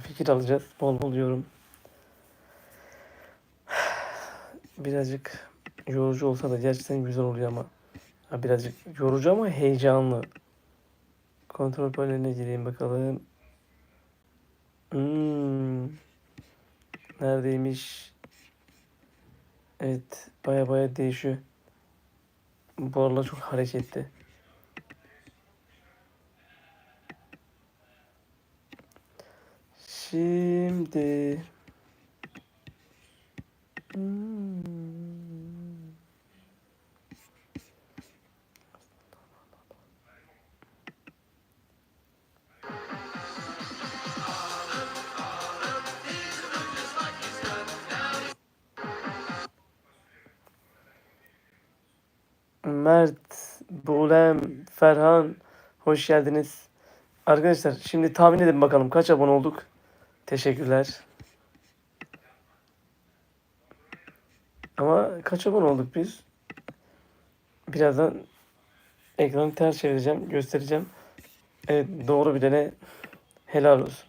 fikir alacağız. Bol bol yorum. Birazcık yorucu olsa da gerçekten güzel oluyor ama. Ha, birazcık yorucu ama heyecanlı. Kontrol paneline gireyim bakalım. Hmm. Neredeymiş? Evet. Baya baya değişiyor. Bu aralar çok hareketli. Şimdi. Mert, Bulem, Ferhan hoş geldiniz. Arkadaşlar şimdi tahmin edin bakalım kaç abone olduk? Teşekkürler. Ama kaç abone olduk biz? Birazdan ekranı ters çevireceğim, göstereceğim. Evet doğru bilene helal olsun.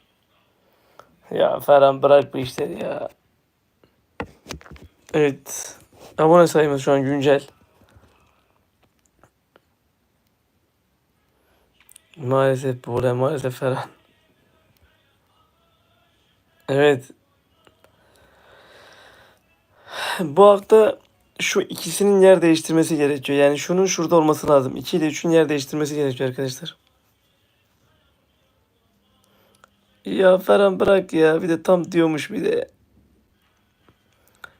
Ya Ferhan bırak bu işleri ya. Evet. Abone sayımız şu an güncel. Maalesef burada maalesef Ferhan. Evet. Bu hafta şu ikisinin yer değiştirmesi gerekiyor. Yani şunun şurada olması lazım. 2 ile 3'ün yer değiştirmesi gerekiyor arkadaşlar. Ya Ferhan bırak ya. Bir de tam diyormuş bir de.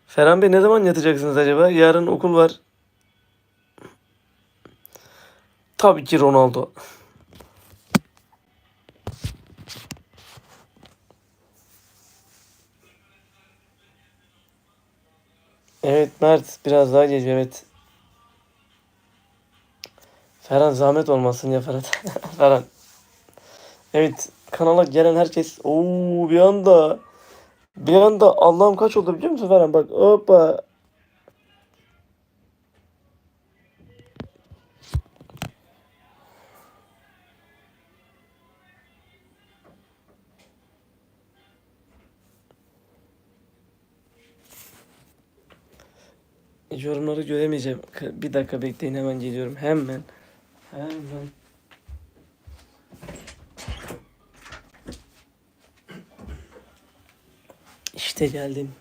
Ferhan Bey ne zaman yatacaksınız acaba? Yarın okul var. Tabii ki Ronaldo. Evet Mert biraz daha geliyor evet. Ferhan zahmet olmasın ya Ferhat. Ferhan. Evet kanala gelen herkes ooo bir anda bir anda Allah'ım kaç oldu biliyor musun Ferhan bak hoppa. Yorumları göremeyeceğim. Bir dakika bekleyin hemen geliyorum. Hemen. Hemen. İşte geldim.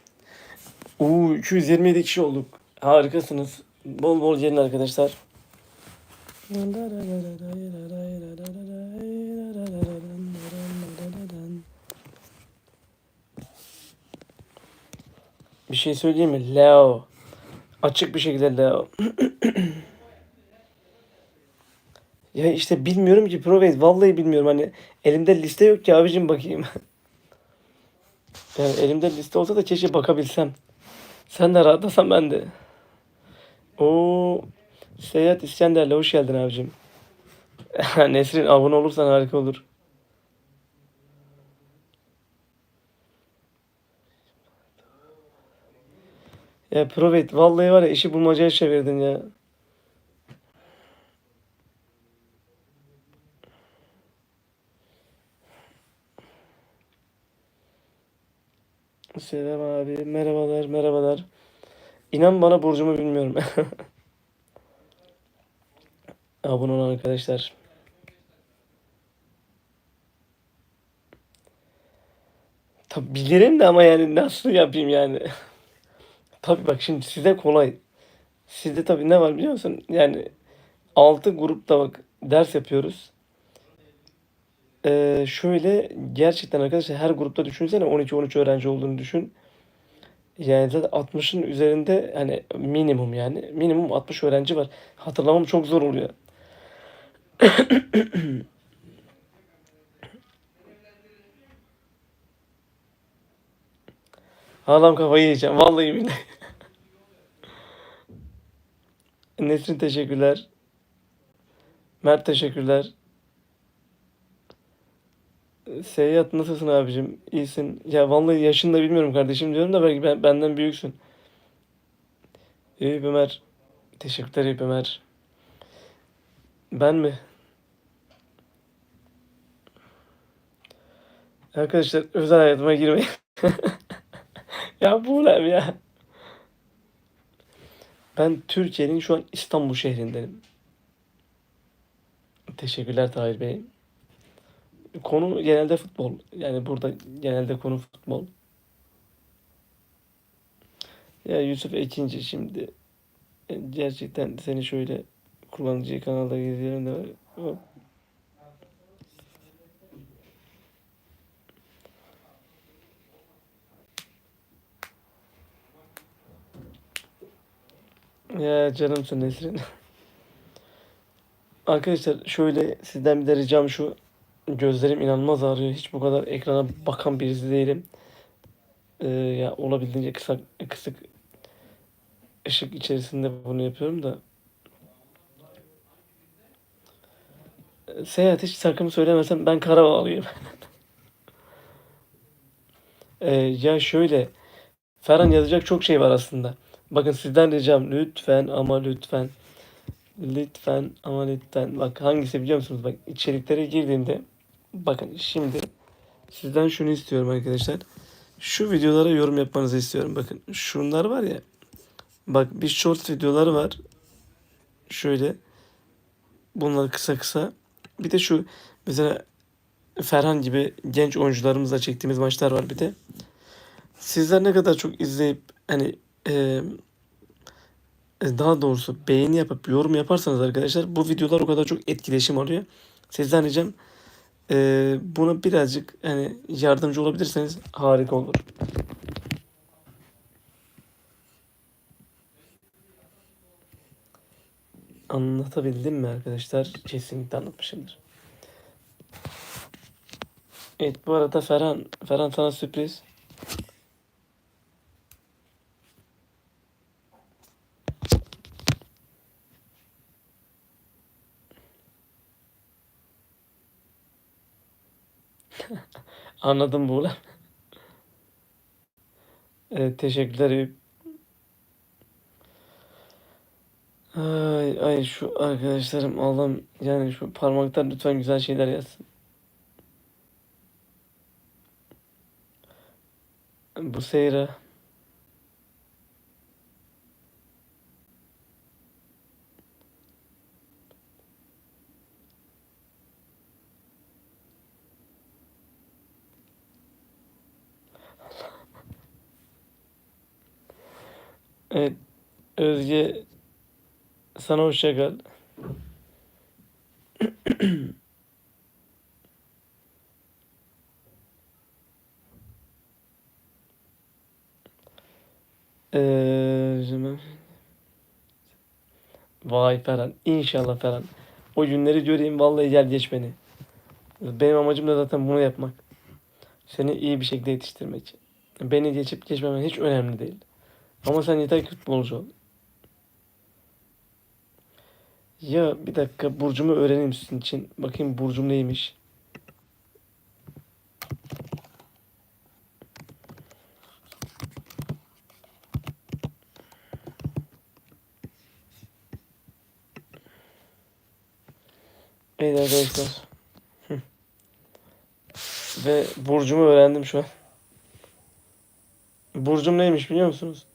Oo 227 kişi olduk. Harikasınız. Bol bol gelin arkadaşlar. Bir şey söyleyeyim mi? Leo. Açık bir şekilde Leo. ya işte bilmiyorum ki Provate. Vallahi bilmiyorum. Hani elimde liste yok ki abicim bakayım. yani elimde liste olsa da keşke bakabilsem. Sen de rahatlasan ben de. Oo, Seyahat İskender'le hoş geldin abicim. Nesrin abone olursan harika olur. Ya Provate vallahi var ya işi bulmacaya çevirdin ya. Selam abi. Merhabalar, merhabalar. İnan bana burcumu bilmiyorum. Abone olun arkadaşlar. Tabi bilirim de ama yani nasıl yapayım yani. Tabi bak şimdi size kolay. Sizde tabi ne var biliyor musun? Yani 6 grupta bak ders yapıyoruz. Ee, şöyle gerçekten arkadaşlar her grupta düşünsene 12-13 öğrenci olduğunu düşün. Yani zaten 60'ın üzerinde hani minimum yani minimum 60 öğrenci var. Hatırlamam çok zor oluyor. Ağlam kafayı yiyeceğim. Vallahi billahi. Nesrin teşekkürler. Mert teşekkürler. Seyyat nasılsın abicim? İyisin. Ya vallahi yaşını da bilmiyorum kardeşim diyorum da belki ben, benden büyüksün. Eyüp Ömer. Teşekkürler Eyüp Ömer. Ben mi? Arkadaşlar özel hayatıma girmeyin. ya bu ne ya? Ben Türkiye'nin şu an İstanbul şehrindeyim. Teşekkürler Tahir Bey. Konu genelde futbol. Yani burada genelde konu futbol. Ya Yusuf Ekinci şimdi e, gerçekten seni şöyle kullanıcı kanalda geziyorum da Ya canımsın Nesrin. Arkadaşlar şöyle sizden bir de ricam şu. Gözlerim inanılmaz ağrıyor. Hiç bu kadar ekrana bakan birisi değilim. Ee, ya olabildiğince kısa kısık ışık içerisinde bunu yapıyorum da. Seyahat hiç sakın söylemesem ben Karabağlıyım. Ee, ya şöyle Ferhan yazacak çok şey var aslında. Bakın sizden ricam lütfen ama lütfen lütfen ama lütfen bak hangisi biliyor musunuz? Bak içeriklere girdiğimde bakın şimdi sizden şunu istiyorum arkadaşlar. Şu videolara yorum yapmanızı istiyorum. Bakın şunlar var ya. Bak bir short videoları var. Şöyle. Bunlar kısa kısa. Bir de şu mesela Ferhan gibi genç oyuncularımızla çektiğimiz maçlar var bir de. Sizler ne kadar çok izleyip hani e, daha doğrusu beğeni yapıp yorum yaparsanız arkadaşlar bu videolar o kadar çok etkileşim alıyor. Sizden ricam e, buna birazcık hani yardımcı olabilirseniz harika olur. Anlatabildim mi arkadaşlar? Kesinlikle anlatmışımdır. Evet bu arada Ferhan, Ferhan sana sürpriz. Anladım bu lan. Evet, teşekkürler. Ay, ay şu arkadaşlarım Allah'ım yani şu parmaklar lütfen güzel şeyler yazsın. Bu Evet. Özge sana hoşça kal. Ee, Vay Ferhan. İnşallah Ferhan. O günleri göreyim vallahi gel geç beni. Benim amacım da zaten bunu yapmak. Seni iyi bir şekilde yetiştirmek. Beni geçip geçmemen hiç önemli değil. Ama sen yeter ki futbolcu ol. Ya bir dakika burcumu öğreneyim sizin için. Bakayım burcum neymiş. Evet arkadaşlar. Ve burcumu öğrendim şu an. Burcum neymiş biliyor musunuz?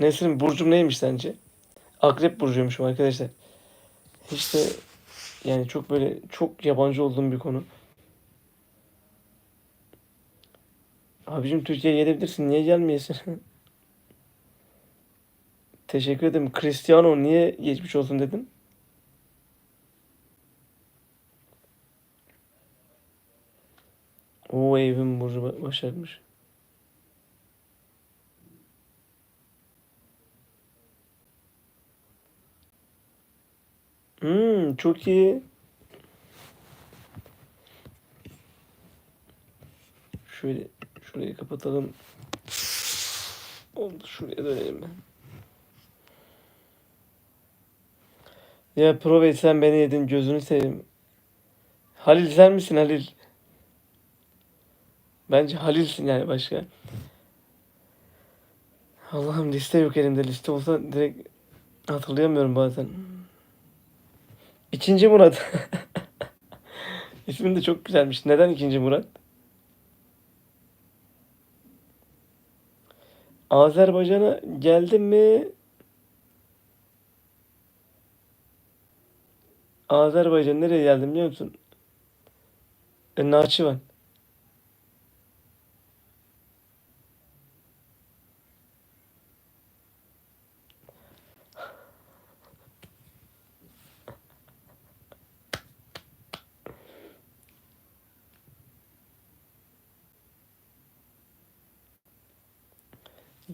Nesrin burcum neymiş sence? Akrep burcuymuşum arkadaşlar. De yani çok böyle çok yabancı olduğum bir konu. Abicim Türkiye'ye gelebilirsin. Niye gelmeyesin? Teşekkür ederim. Cristiano niye geçmiş olsun dedin? O evim burcu ba- başarmış. Hmm, çok iyi. Şöyle şurayı kapatalım. Oldu şuraya dönelim. Ya Provey sen beni yedin gözünü seveyim. Halil sen misin Halil? Bence Halil'sin yani başka. Allah'ım liste yok elimde. Liste olsa direkt hatırlayamıyorum bazen. İkinci Murat. İsmin de çok güzelmiş. Neden ikinci Murat? Azerbaycan'a geldim mi? Azerbaycan nereye geldim biliyor musun? E, Naçivan.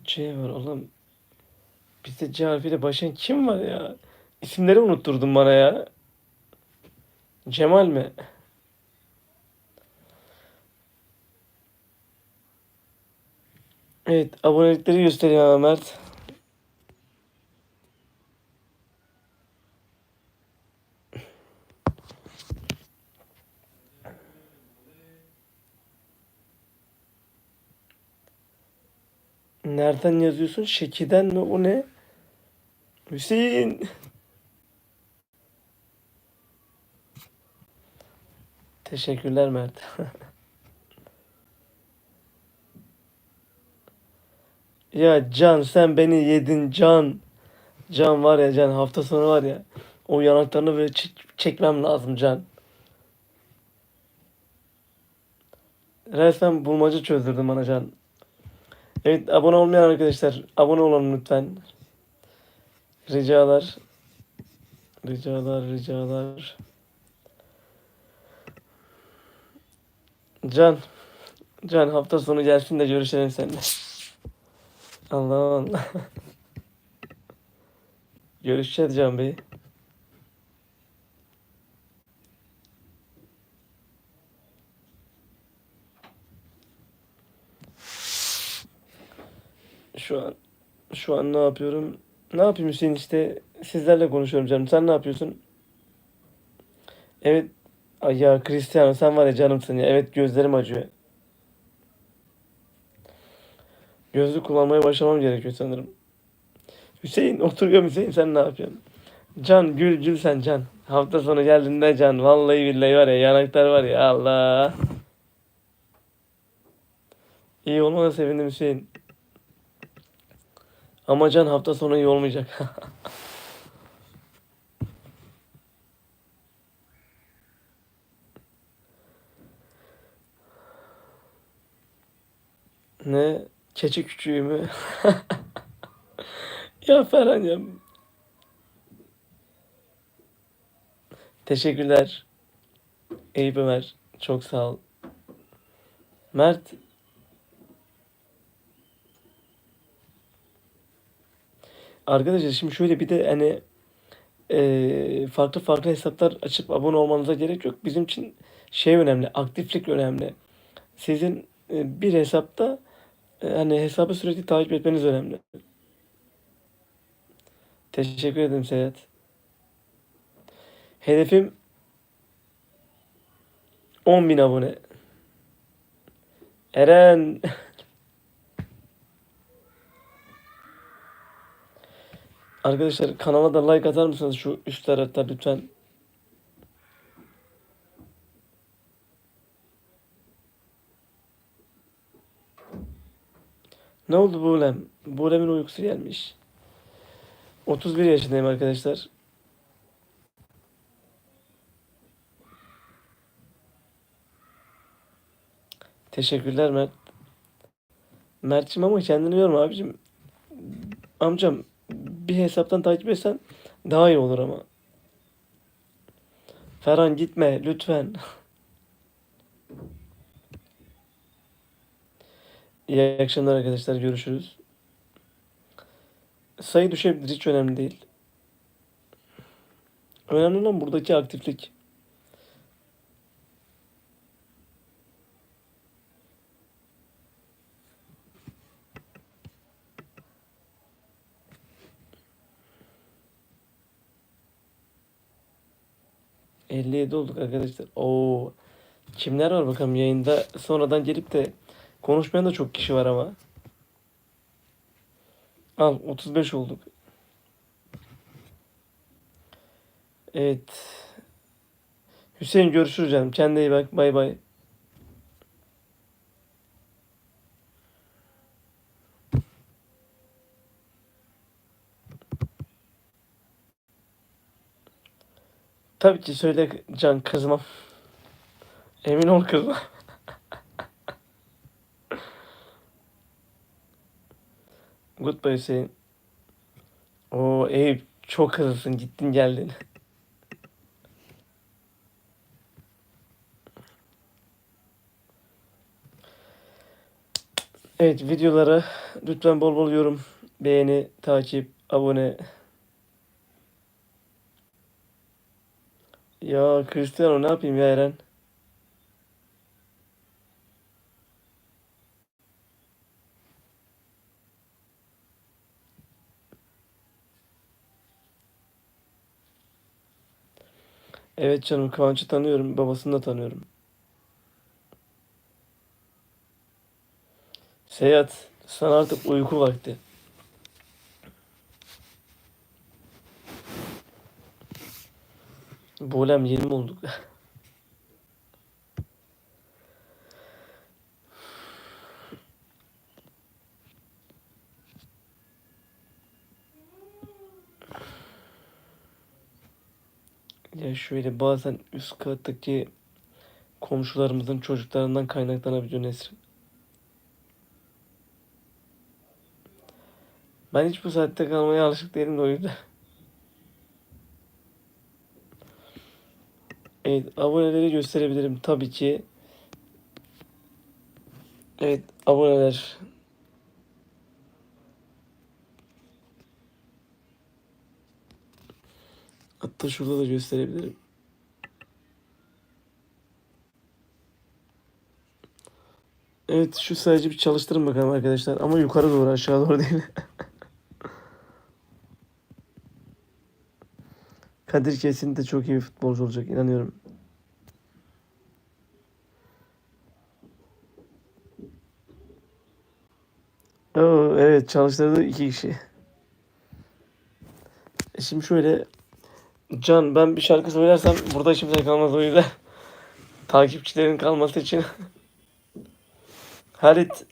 C var oğlum. Bizde C harfiyle başlayan kim var ya? İsimleri unutturdun bana ya. Cemal mi? Evet, abonelikleri göstereyim ama Mert. Nereden yazıyorsun? Şekiden mi? O ne? Hüseyin. Teşekkürler Mert. Ya Can sen beni yedin Can. Can var ya Can hafta sonu var ya. O yanaklarını böyle çek- çekmem lazım Can. Resmen bulmaca çözdürdün bana Can. Evet abone olmayan arkadaşlar abone olun lütfen. Ricalar. Ricalar ricalar. Can. Can hafta sonu gelsin de görüşelim seninle. Allah Allah. Görüşeceğiz Can Bey. Şu an şu an ne yapıyorum? Ne yapayım Hüseyin işte sizlerle konuşuyorum canım. Sen ne yapıyorsun? Evet. Ay ya Cristiano sen var ya canımsın ya. Evet gözlerim acıyor. Gözlük kullanmaya başlamam gerekiyor sanırım. Hüseyin otur Hüseyin sen ne yapıyorsun? Can gül gül sen Can. Hafta sonu geldiğinde Can. Vallahi billahi var ya yanaklar var ya Allah. İyi olmana sevindim Hüseyin. Ama Can hafta sonu iyi olmayacak. Ne? Keçi küçüğü mü? ya Ferhan ya. Teşekkürler. Eyüp Ömer. Çok sağ ol. Mert. Arkadaşlar şimdi şöyle bir de hani eee, farklı farklı hesaplar açıp abone olmanıza gerek yok. Bizim için şey önemli, aktiflik önemli. Sizin e, bir hesapta e, hani hesabı sürekli takip etmeniz önemli. Teşekkür ederim Seyahat. Hedefim 10.000 abone. Eren. Arkadaşlar kanala da like atar mısınız şu üst tarafta lütfen? Ne oldu Buğlem? Buğlem'in uykusu gelmiş. 31 yaşındayım arkadaşlar. Teşekkürler Mert. Mert'cim ama kendini yorma abicim. Amcam bir hesaptan takip etsen daha iyi olur ama. Ferhan gitme lütfen. İyi akşamlar arkadaşlar. Görüşürüz. Sayı düşebilir. Hiç önemli değil. Önemli olan buradaki aktiflik. ...57 olduk arkadaşlar. Oo. Kimler var bakalım yayında sonradan gelip de konuşmayan da çok kişi var ama. Al 35 olduk. Evet. Hüseyin görüşürüz canım. Kendine iyi bak. Bay bay. Tabii ki söyle Can kızmam. Emin ol kızmam. Goodbye Hüseyin. Oo Eyüp çok hızlısın gittin geldin. Evet videolara lütfen bol bol yorum, beğeni, takip, abone. Ya Cristiano ne yapayım ya Eren? Evet canım Kıvanç'ı tanıyorum. Babasını da tanıyorum. Seyahat sana artık uyku vakti. Bolem 20 olduk. Ya şöyle bazen üst kattaki komşularımızın çocuklarından kaynaklanabiliyor Nesrin. Ben hiç bu saatte kalmaya alışık değilim de o yüzden. Evet, aboneleri gösterebilirim tabii ki. Evet, aboneler. Hatta şurada da gösterebilirim. Evet, şu sadece bir çalıştırın bakalım arkadaşlar. Ama yukarı doğru, aşağı doğru değil. Kadir kesinlikle çok iyi bir futbolcu olacak, inanıyorum. Oo, evet çalıştırdı iki kişi. E Şimdi şöyle Can ben bir şarkı söylersem burada kimse kalmaz o yüzden takipçilerin kalması için Halit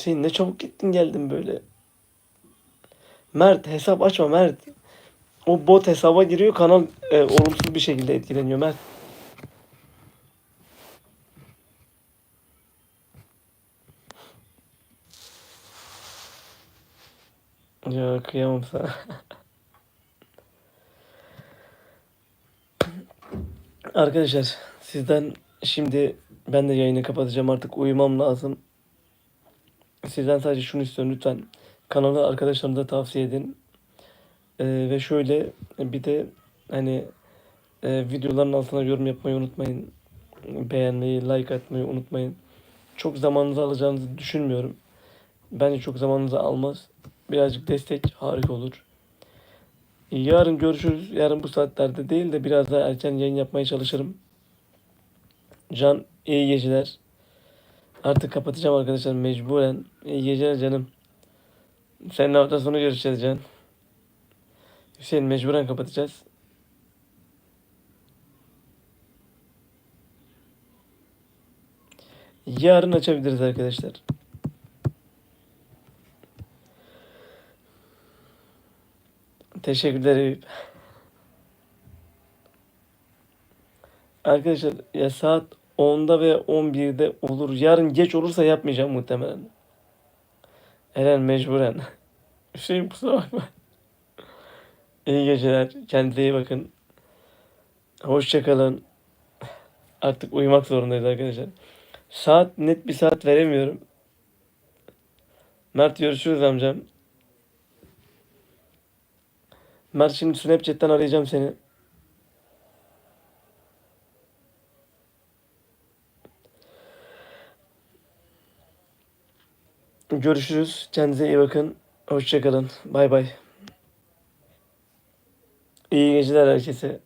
Hüseyin ne çabuk gittin geldin böyle. Mert hesap açma Mert. O bot hesaba giriyor kanal e, olumsuz bir şekilde etkileniyor Mert. Ya kıyamam sana. Arkadaşlar sizden şimdi ben de yayını kapatacağım artık uyumam lazım. Sizden sadece şunu istiyorum lütfen kanalı arkadaşlarınıza tavsiye edin. Ee, ve şöyle bir de hani e, videoların altına yorum yapmayı unutmayın. Beğenmeyi, like atmayı unutmayın. Çok zamanınızı alacağınızı düşünmüyorum. Bence çok zamanınızı almaz. Birazcık destek harika olur. Yarın görüşürüz. Yarın bu saatlerde değil de biraz daha erken yayın yapmaya çalışırım. Can iyi geceler. Artık kapatacağım arkadaşlar mecburen. İyi geceler canım. Seninle hafta sonu görüşeceğiz Can. Hüseyin mecburen kapatacağız. Yarın açabiliriz arkadaşlar. Teşekkürler. Arkadaşlar ya saat 10'da ve 11'de olur. Yarın geç olursa yapmayacağım muhtemelen. Eren mecburen. Hüseyin kusura bakma. İyi geceler. Kendinize iyi bakın. Hoşçakalın. Artık uyumak zorundayız arkadaşlar. Saat net bir saat veremiyorum. Mert görüşürüz amcam. Mert şimdi Snapchat'ten arayacağım seni. Görüşürüz. Kendinize iyi bakın. Hoşçakalın. Bay bay. İyi geceler herkese.